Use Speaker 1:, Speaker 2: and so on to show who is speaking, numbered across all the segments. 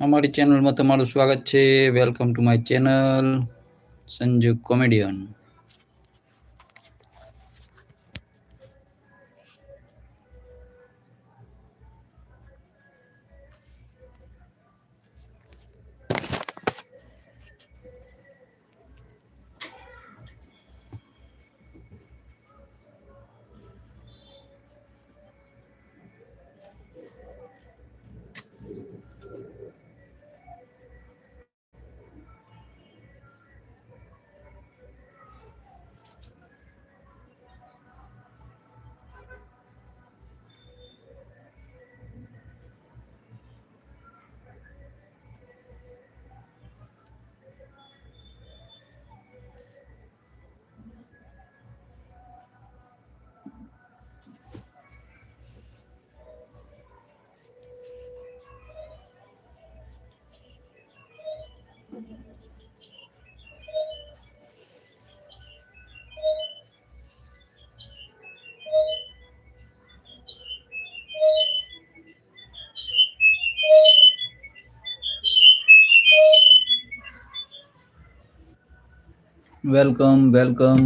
Speaker 1: અમારી ચેનલમાં તમારું સ્વાગત છે. Welcome to my channel Sanju comedian. Welcome welcome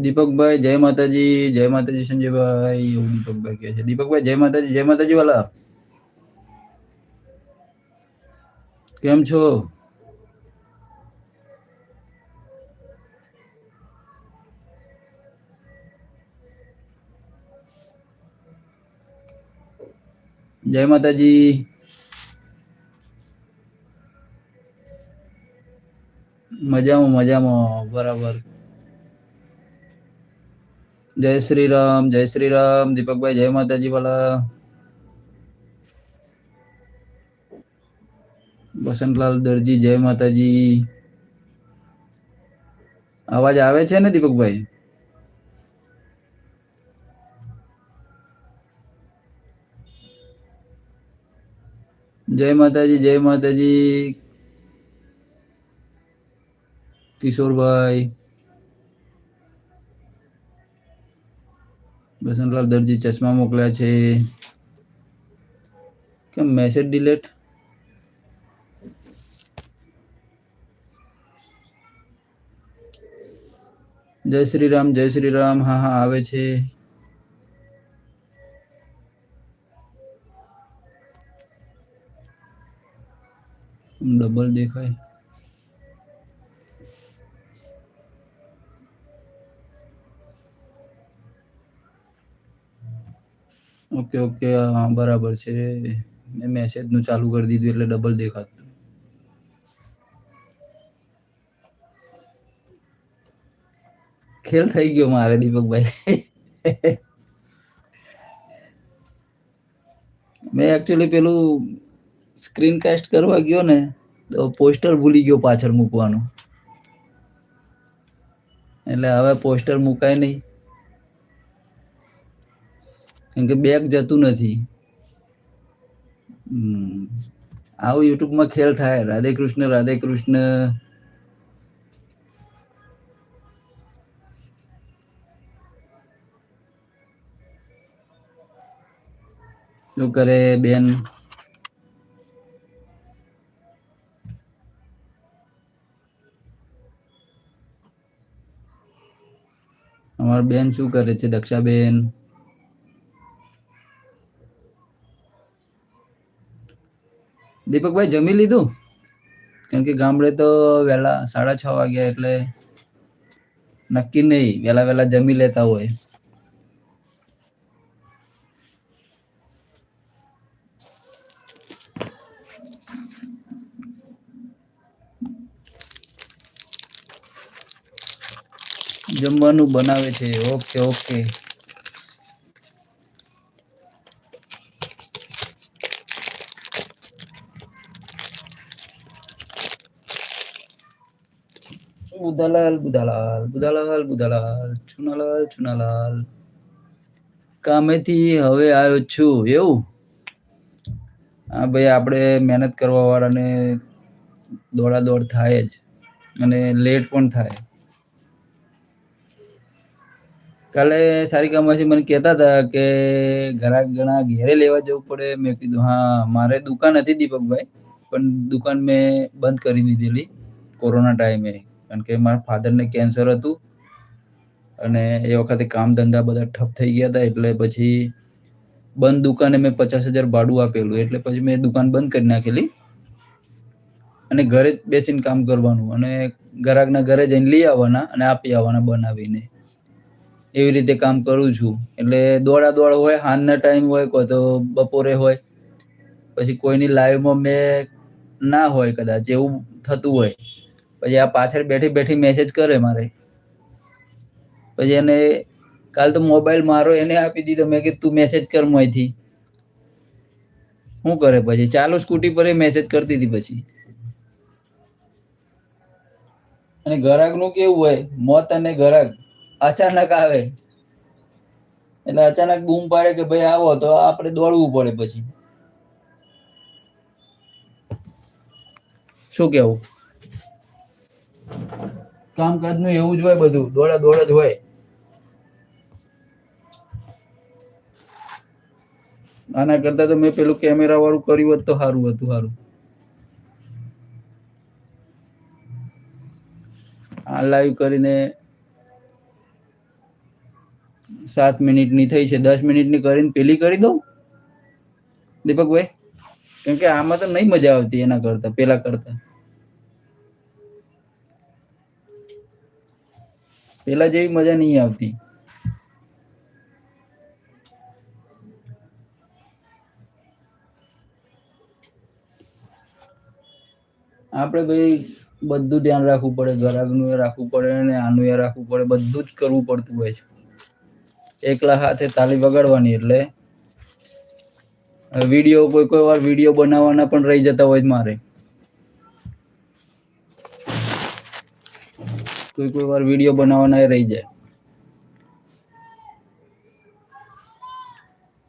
Speaker 1: દીપકભાઈ જય માતાજી જય માતાજી સંજયભાઈ એવું દીપકભાઈ કહે છે દીપકભાઈ જય માતાજી જય માતાજી વાલા કેમ છો જય માતાજી મજામાં મજામાં બરાબર જય શ્રી રામ જય શ્રી રામ દીપકભાઈ, જય માતાજી વાલા વસંતલાલ દરજી, જય માતાજી. અવાજ આવે છે ને દીપકભાઈ? જય માતાજી જય માતાજી. કિશોરભાઈ. વસંતલાલ દરજી ચશ્મા મોકલ્યા છે. કેમ મેસેજ ડિલેટ જય શ્રી રામ જય શ્રી રામ હા હા, આવે છે. ડબલ દેખાય. ઓકે ઓકે, હા, બરાબર છે. મેં મેસેજનું ચાલુ કરી દીધું એટલે ડબલ દેખાતું. ખેલ થઈ ગયો મારે, દીપકભાઈ. મેં એકચ્યુઅલી પેલું સ્ક્રીન કાસ્ટ કરવા ગયો ને, તો પોસ્ટર ભૂલી ગયો પાછળ મૂકવાનું. એટલે હવે પોસ્ટર મુકાય નહીં. કેમ કે બેગ જતું નથી. આવું યુટ્યુબમાં ખેલ થાય. રાધે કૃષ્ણ રાધે કૃષ્ણ. શું કરે બેન? અમારા બેન શું કરે છે? દક્ષાબેન? દીપકભાઈ, જમી લીધું? કેમ કે ગામડે તો વહેલા સાડા છ વાગ્યા એટલે નક્કી નહીં, વહેલા વહેલા જમી લેતા હોય. જમવાનું બનાવે છે, ઓકે ઓકે. બુધાલાલ બુદાલાલ બુદાલાલ બુદાલાલ ચુનાલાલ ચુનાલાલ કામેથી હવે આવ્યો છું. એવું? હા ભાઈ, આપણે મહેનત કરવા વાળાને દોડા દોડ થાય જ. અને લેટ પણ થાય. કાલે સારી કામમાંથી મને કહેતા હતા કે ઘણા ઘણા ઘેરે લેવા જવું પડે. મેં કીધું, હા, મારે દુકાન હતી દીપકભાઈ, પણ દુકાન મેં બંધ કરી દીધેલી કોરોના ટાઈમે. કારણ કે મારા ફાધરને કેન્સર હતું અને એ વખતે કામ ધંધા બધા ઠપ થઈ ગયા હતા, એટલે પછી બંધ દુકાને મેં પચાસ હજાર ભાડું આપેલું, એટલે પછી મેં દુકાન બંધ કરી નાખેલી. અને ઘરે જ બેસીને કામ કરવાનું અને ગ્રાહકના ઘરે જઈને લઈ આવવાના અને આપી આવવાના બનાવીને. એવી રીતે કામ કરું છું. એટલે દોડા દોડ હોય, હાંજના ટાઈમ હોય, કોઈ તો બપોરે હોય, પછી કોઈની લાઈવમાં મેં ના હોય કદાચ, એવું થતું હોય. પછી આ પાછળ બેઠી બેઠી મેસેજ કરે મારે. પછી એને કાલ તો મોબાઈલ મારો એને આપી દીધો. મેં કીધું, તું મેસેજ કર મોંથી શું કરે પછી? ચાલુ સ્કૂટી પર મેસેજ કરતી હતી પછી. અને ગ્રાહકનું કેવું હોય? મોત અને ગ્રાહક અચાનક આવે. એટલે અચાનક બૂમ પાડે કે ભાઈ આવો, તો આપણે દોડવું પડે પછી. શું કેવું? કામકાજનું એવું જ હોય બધું. દોડા દોડ જ હોય. આના કરતા તો મેં પેલું કેમેરા વાળું કર્યું હોત તો સારું હતું, સારું. આ લાઈવ કરીને સાત મિનિટની થઈ છે. દસ મિનિટની કરીને પેલી કરી દઉં? દીપકભાઈ? કેમ કે આમાં તો નહીં મજા આવતી એના કરતા, પેલા કરતા. પેલા જેવી મજા નહીં આવતી. આપણે ભાઈ બધું ધ્યાન રાખવું પડે ઘરાકનું એ રાખવું પડે અને આનું એ રાખવું પડે, બધું જ કરવું પડતું હોય છે. એકલા હાથે તાલી વગાડવાની એટલે. વીડિયો કોઈ કોઈ વાર વીડિયો બનાવવાના પણ રહી જતા હોય મારે. કોઈ કોઈ વાર વીડિયો બનાવવાના રહી જાય.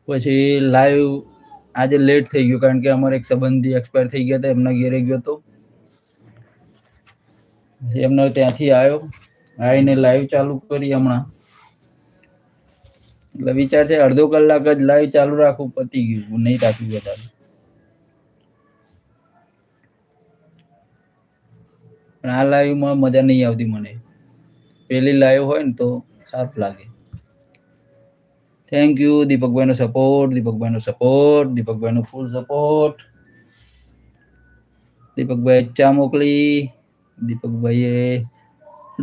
Speaker 1: પછી લાઈવ આજે લેટ થઈ ગયું કારણ કે અમારે એક સંબંધી એક્સપાયર થઈ ગયા હતા, એમના ઘેરે ગયો હતો એમનો ત્યાંથી આવ્યો, આવીને લાઈવ ચાલુ કરી હમણાં. એટલે વિચાર છે અડધો કલાક જ લાઈવ ચાલુ રાખવું પતી ગયું, નહીં રાખવું વધારે પણ આ લાઈવમાં મજા નહીં આવતી મને. પહેલી લાઈવ હોય ને તો સારું લાગે. થેન્ક યુ દીપકભાઈનો સપોર્ટ દીપકભાઈનો સપોર્ટ દીપકભાઈનો ફૂલ સપોર્ટ દીપકભાઈ ચા મોકલી. દીપકભાઈએ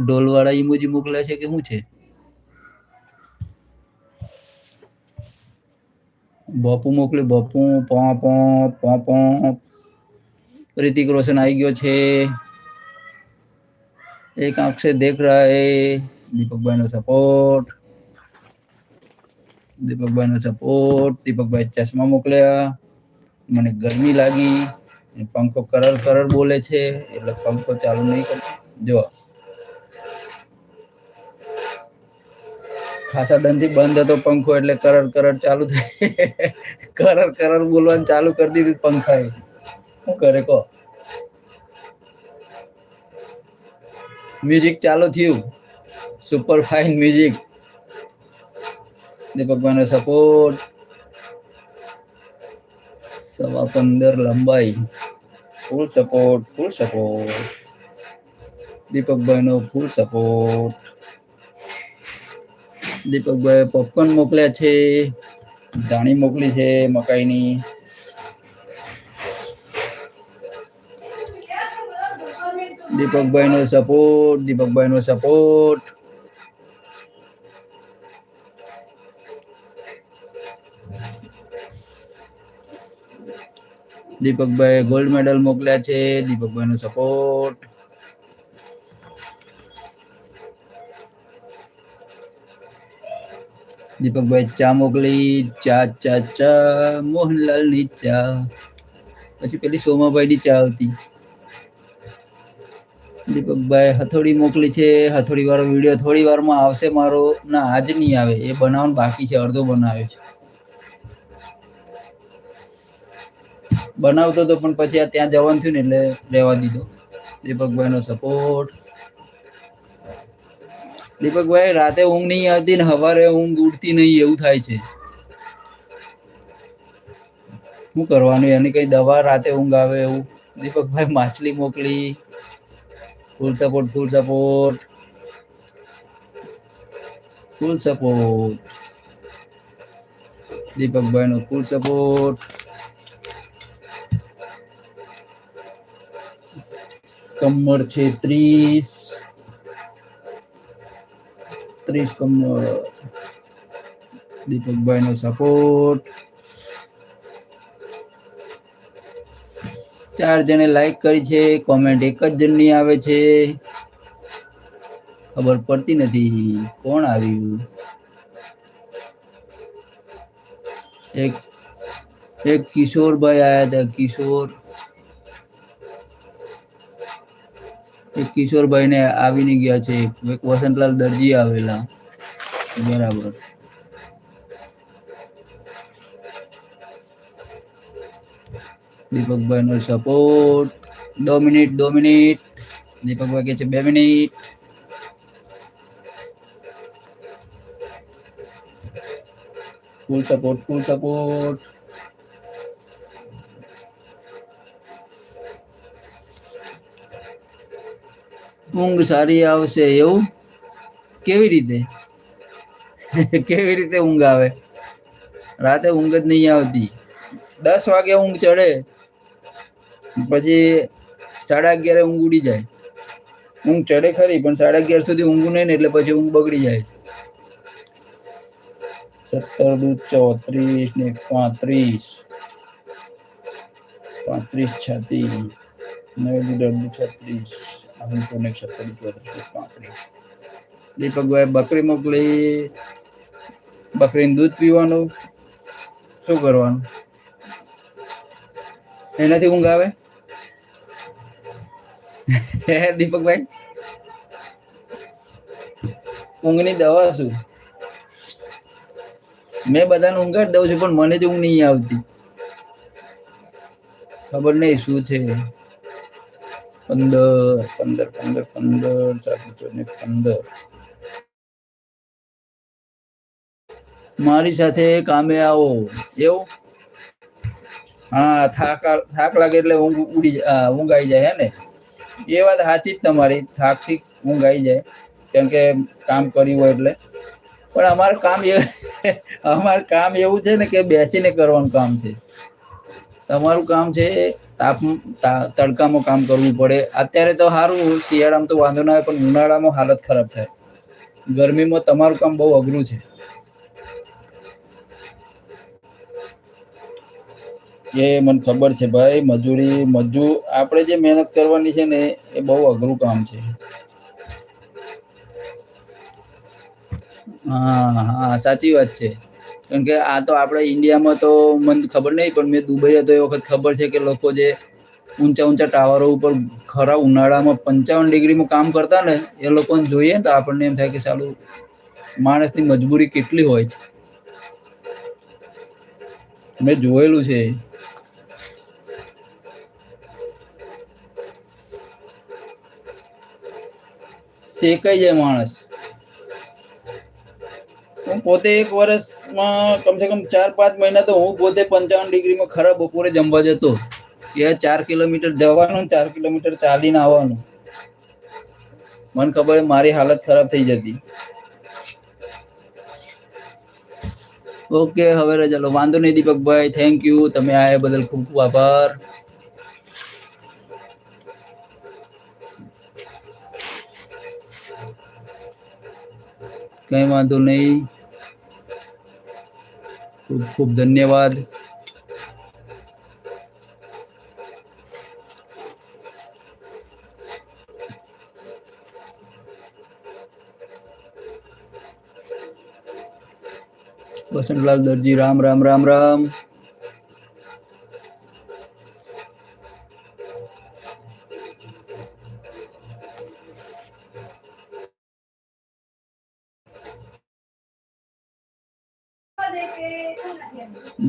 Speaker 1: ઢોલવાળા ઇમોજી મોકલ્યા છે કે શું છે? બપુ મોકલે, બાપુ, પો પો પો પો. રિતિક રોશન આવી ગયો છે. એક આંખ से देख रहा है દીપકભાઈ નો સપોર્ટ દીપકભાઈ નો સપોર્ટ દીપકભાઈ ચશ્મા મોકલ્યા મને ગરમી લાગી પંખો કરર કરર બોલે છે એટલે પંખો ચાલુ નહીં કર જો ખાસા દનથી બંધ હતો પંખો એટલે કરર કરર ચાલુ થઈ કરર કરર બોલવાનું ચાલુ કરી દીધું પંખાએ શું કરે કહો મ્યુઝિક ચાલુ થયું. સુપર ફાઇન મ્યુઝિક દીપકભાઈનો સપોર્ટ સવા પંદર લંબાઈ. ફૂલ સપોર્ટ ફૂલ સપોર્ટ દીપકભાઈનો ફૂલ સપોર્ટ દીપકભાઈ પોપકોર્ન મોકલ્યા છે. ધાણી મોકલી છે, મકાઈની. દીપકભાઈ નો સપોર્ટ દીપકભાઈ નો સપોર્ટ દીપકભાઈ ગોલ્ડ મેડલ મોકલ્યા છે દીપકભાઈ નો સપોર્ટ દીપકભાઈ ચા મોકલી ચા ચા ચા મોહનલાલની ચા પછી પેલી સોમાભાઈ ની ચા આવતી દીપકભાઈ હથોડી મોકલી છે હથોડી વાળો વીડિયો થોડી વારમાં આવશે, મારો ના, આજ નહીં આવે, એ બનાવવાનું બાકી છે, અડધો બનાવ્યો છે. બનાવતો તો પણ પછી આ ત્યાં જવાનું થયું ને, એટલે રહેવા દીધો. દીપકભાઈનો સપોર્ટ દીપકભાઈ, રાતે ઊંઘ નહીં આવતી ને સવારે ઊંઘ ઉડતી નહીં, એવું થાય છે. શું કરવાનું, એની કઈ દવા રાતે ઊંઘ આવે એવું? દીપકભાઈ માછલી મોકલી. Full support full support full support Deepakbhai નો ફૂલ સપોર્ટ કમર છે ત્રીસ ત્રીસ કમર દીપકભાઈ નો સપોર્ટ ચાર જણે લાઈક કરી છે કોમેન્ટ એક જ જણની આવે છે. ખબર પડતી નથી કોણ આવ્યું. એક એક કિશોરભાઈ આવ્યા હતા, કિશોર. એક કિશોરભાઈને આવીને ગયા છે. એક વસંતલાલ દરજી આવેલા. બરાબર. દીપકભાઈ નો સપોર્ટ દો મિનિટ દો મિનિટ દીપકભાઈ કે છે બે minute full support full support ઊંઘ સારી આવશે એવું? કેવી રીતે? કેવી રીતે ઊંઘ આવે? રાતે ઊંઘ જ નહીં આવતી. દસ વાગે ઊંઘ ચડે. પછી સાડા અગિયારે ઊંઘ ઉડી જાય. ઊંઘ ચડે ખરી, પણ સાડા અગિયાર સુધી ઊંઘ નહીં ને એટલે પછી ઊંઘ બગડી જાય સત્તર દુ ચોત્રીસ ને પાંત્રીસ. પાંત્રીસ છત્રીસ. નવ દુ છત્રીસ. ને સત્તર ચોત્રીસ પાંત્રીસ. દીપકભાઈ બકરી મોકલી. બકરીનું દૂધ પીવાનું. શું કરવાનું? એનાથી ઊંઘ આવે? હે, દીપકભાઈ? ઊંઘની દવા શું? મેં બધાને ઊંઘાડી દઉં છું, પણ મને જ ઊંઘ નહીં આવતી. ખબર નહીં શું છે. પંદર પંદર પંદર પંદર સાતસો ને પંદર. મારી સાથે કામે આવો. એવું? હા, થાક થાક લાગે એટલે ઊંઘ ઉડી ઊંઘ આવી જાય, હે ને? એ વાત સાચી જ તમારી. થાકથી આવી જાય, કેમ કે કામ કર્યું હોય એટલે. પણ અમારું કામ એ અમારું કામ એવું છે ને કે બેસીને કરવાનું કામ છે. તમારું કામ છે, તાપ તડકામાં કામ કરવું પડે. અત્યારે તો સારું શિયાળામાં તો વાંધો ના આવે, પણ ઉનાળામાં હાલત ખરાબ થાય. ગરમીમાં તમારું કામ બહુ અઘરું છે. એ મને ખબર છે ભાઈ, મજૂરી મજૂર આપણે જે મહેનત કરવાની છે ને, એ બહુ અઘરું કામ છે. હા હા, સાચી વાત છે. કારણ કે આ તો આપણે ઇન્ડિયામાં તો મને ખબર નહીં, પણ મેં દુબઈ હતો એ વખત ખબર છે કે લોકો જે ઊંચા ઊંચા ટાવરો ઉપર ખરા ઉનાળામાં પંચાવન ડિગ્રીમાં કામ કરતા ને, એ લોકોને જોઈએ ને તો આપણને એમ થાય કે સારું માણસની મજબૂરી કેટલી હોય છે. મેં જોયેલું છે. શેકાઈ જાય માણસ. હું પોતે એક વર્ષમાં કમસે કમ ચાર, પાંચ મહિના તો હું પોતે પંચાવન ડિગ્રીમાં ખરા બપોરે જમવા જતો. કે ચાર કિલોમીટર જવાનું, ચાર કિલોમીટર ચાલીને આવવાનું. મને ખબર મારી હાલત ખરાબ થઈ જતી. ઓકે, હવે રજા વાંધો નહીં, દીપકભાઈ. થેન્ક યુ તમે આયા બદલ ખૂબ ખૂબ આભાર. કઈ વાંધો નહીં ખૂબ ખૂબ ધન્યવાદ Vasantlal Darji Ram Ram Ram Ram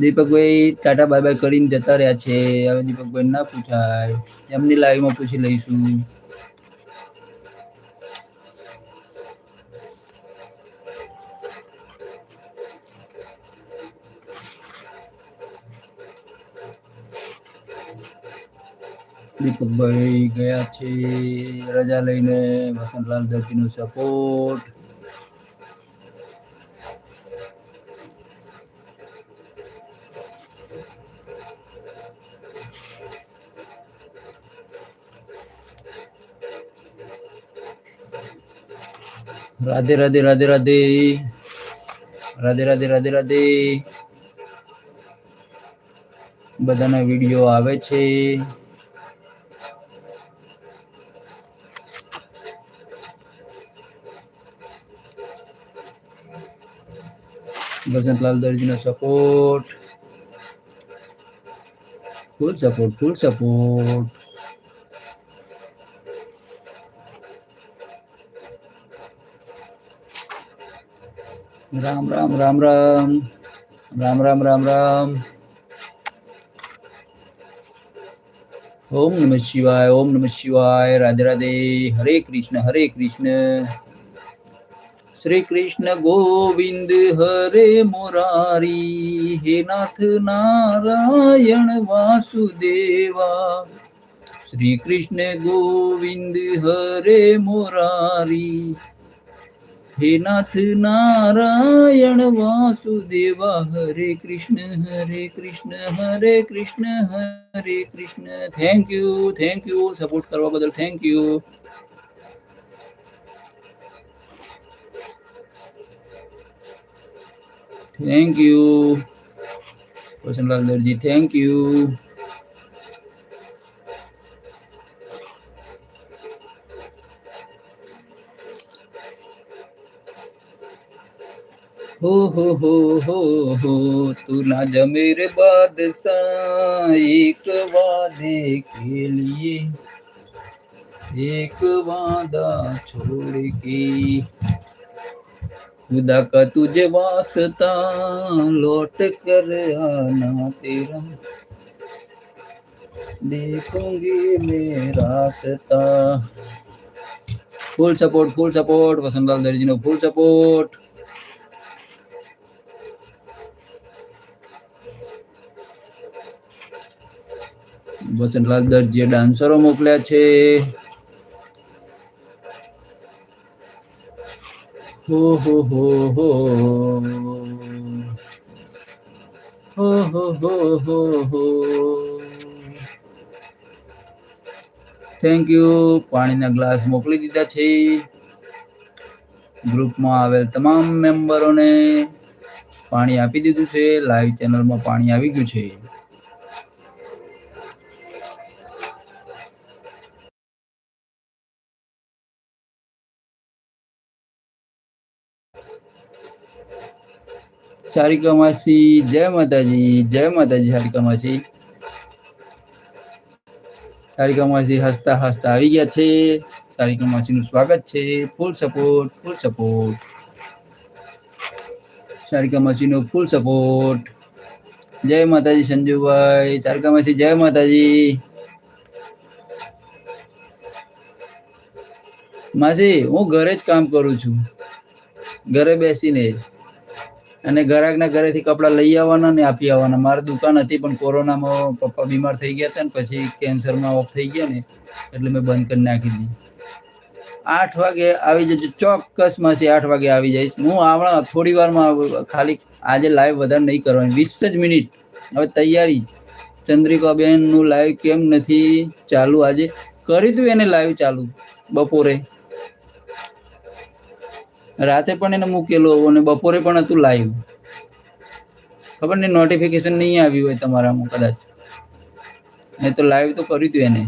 Speaker 1: Deepakbhai tata bye bye કરીને જતા રહ્યા છે. હવે દીપકભાઈ ના પૂછાય. એમની લાઈવમાં પૂછી લઈશું. દીપકભાઈ ગયા છે. રજા લઈને વસંતલાલ દર્શીનો સપોર્ટ રાધે રાધે રાધે રાધે રાધે રાધે રાધે રાધે બધાના વીડિયો આવે છે. Vasantlal દરજીનો support full support full support Ram Ram Ram Ram. Ram Ram Ram Ram. ઓમ નમઃ શિવાય, ઓમ નમઃ શિવાય. રાધે રાધે. હરે કૃષ્ણ હરે કૃષ્ણ. શ્રી કૃષ્ણ ગોવિંદ, હરે મોરારી. હે નાથ નારાયણ વાસુદેવા. શ્રી કૃષ્ણ ગોવિંદ, હરે મોરારી. हे नाथ Narayan Vasudev, Hare Krishna Hare Krishna Hare Krishna Hare Krishna. Thank you thank you support करवा बदल thank you thank you question ji thank you हो हो हो हो हो, तू ना जा मेरे बादशाह एक वादे के लिए, एक वादा छोड़ के। खुदा का तुझे वास्ता लौट कर आना तेरा। देखूँगी मेरा सता full support full support, Vasantlal Darji no full support. Vasantlal દરજીએ ડાન્સરો મોકલ્યા છે. હો હો હો હો. થેન્ક યુ પાણીના ગ્લાસ મોકલી દીધા છે. ગ્રુપમાં આવેલ તમામ મેમ્બરોને પાણી આપી દીધું છે. લાઈવ ચેનલમાં પાણી આવી ગયું છે. સારિકા માસી જય માતાજી જય માતાજી સારિકા માસી સારિકા માસી હસતા હસતા આવી ગયા છે. સારિકા નું સ્વાગત છે. Full support full support. Sarika માસી નો ફૂલ સપોર્ટ. જય માતાજી સંજુભાઈ. સારિકા માસી જય માતાજી. માસી, હું ઘરે જ કામ કરું છું. ઘરે બેસીને. અને ગ્રાહકના ઘરેથી કપડાં લઈ આવવાના ને આપી આવવાના. મારી દુકાન હતી પણ કોરોનામાં પપ્પા બીમાર થઈ ગયા હતા ને પછી કેન્સરમાં ઓફ થઈ ગયા ને એટલે મેં બંધ કરી નાખી દીધી. આઠ વાગે આવી જજો ચોક્કસમાંથી આઠ વાગે આવી જઈશ. હું આવણા થોડી વારમાં ખાલી આજે લાઈવ વધારે નહીં કરવાની, વીસ જ મિનિટ. હવે તૈયારી. ચંદ્રિકાબેનનું લાઈવ કેમ નથી ચાલુ આજે? કરી દઉં એને લાઈવ ચાલુ બપોરે. રાતે પણ એને મૂકેલો અને બપોરે પણ હતું લાઈવ ખબર નહીં નોટિફિકેશન નહીં આવ્યું હોય તમારામાં કદાચ. મેં તો લાઈવ તો કર્યું હતું એને.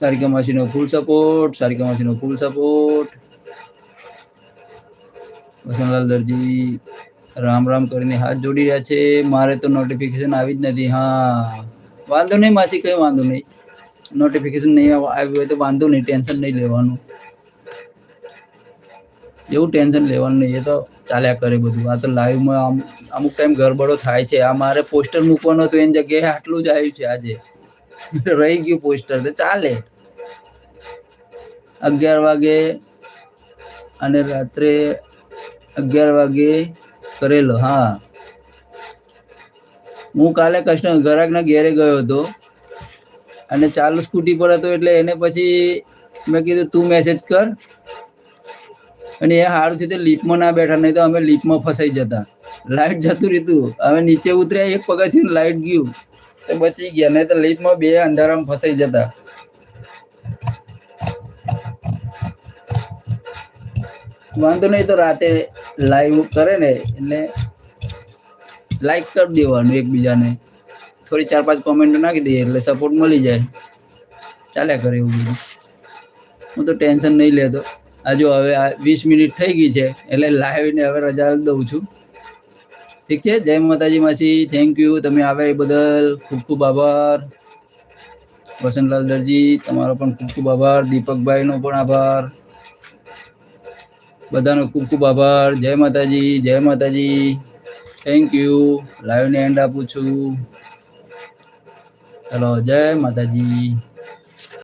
Speaker 1: સારિકા માસીનો ફૂલ સપોર્ટ સારિકા માસીનો ફૂલ સપોર્ટ વસંતલાલ દરજી રામ રામ કરીને હાથ જોડી રહ્યા છે. મારે તો નોટિફિકેશન આવી જ નથી. હા. વાંધો નહીં માસી, કઈ વાંધો નહીં. નોટિફિકેશન નહીં આવ્યું હોય તો વાંધો નહીં ટેન્શન નહીં લેવાનું. એવું ટેન્શન લેવાનું નહીં, એ તો ચાલ્યા કરે બધું. આ તો લાઈવમાં આમ અમુક ટાઈમ ગરબડો થાય છે. આ મારે પોસ્ટર મૂકવાનો હતું, એની જગ્યાએ આટલું જ આવ્યું છે આજે. રહી ગયું પોસ્ટર તો ચાલે. અગિયાર વાગે અને રાત્રે અગિયાર વાગે કરેલો, હા. હું કાલે કસ્ટમર ગ્રાહકના ઘેરે ગયો હતો. અને ચાલુ સ્કૂટી પર હતો એટલે એને પછી મેં કીધું, તું મેસેજ કર. અને એ સારું છે તે લીપમાં ના બેઠા, નહીં તો અમે લીપમાં ફસાઈ જતા. લાઇટ જતું રહ્યું અમે નીચે ઉતર્યા, એક પગથિયું લાઈટ ગયું. તો બચી ગયા, નહીં તો લીપમાં બે અંધારામાં ફસાઈ જતા. વાંધો નહીં તો રાતે લાઈવ કરે ને, એટલે લાઈક કરી દેવાનું એકબીજાને. થોડી ચાર પાંચ કોમેન્ટ નાખી દઈએ એટલે સપોર્ટ મળી જાય. ચાલ્યા કરે એવું હું તો ટેન્શન નહીં લેતો. આ હવે આ વીસ મિનિટ થઈ ગઈ છે, એટલે લાઈવને હવે રજા દઉં છું. ઠીક છે? જય માતાજી માસી. થેન્ક યુ તમે આવ્યા એ બદલ ખૂબ ખૂબ આભાર. વસંતલાલ દરજી, તમારો પણ ખૂબ ખૂબ આભાર. દીપકભાઈનો પણ આભાર. બધાનો ખૂબ ખૂબ આભાર. જય માતાજી જય માતાજી. થેન્ક યુ લાઈવને એન્ડ આપું છું. ચલો જય માતાજી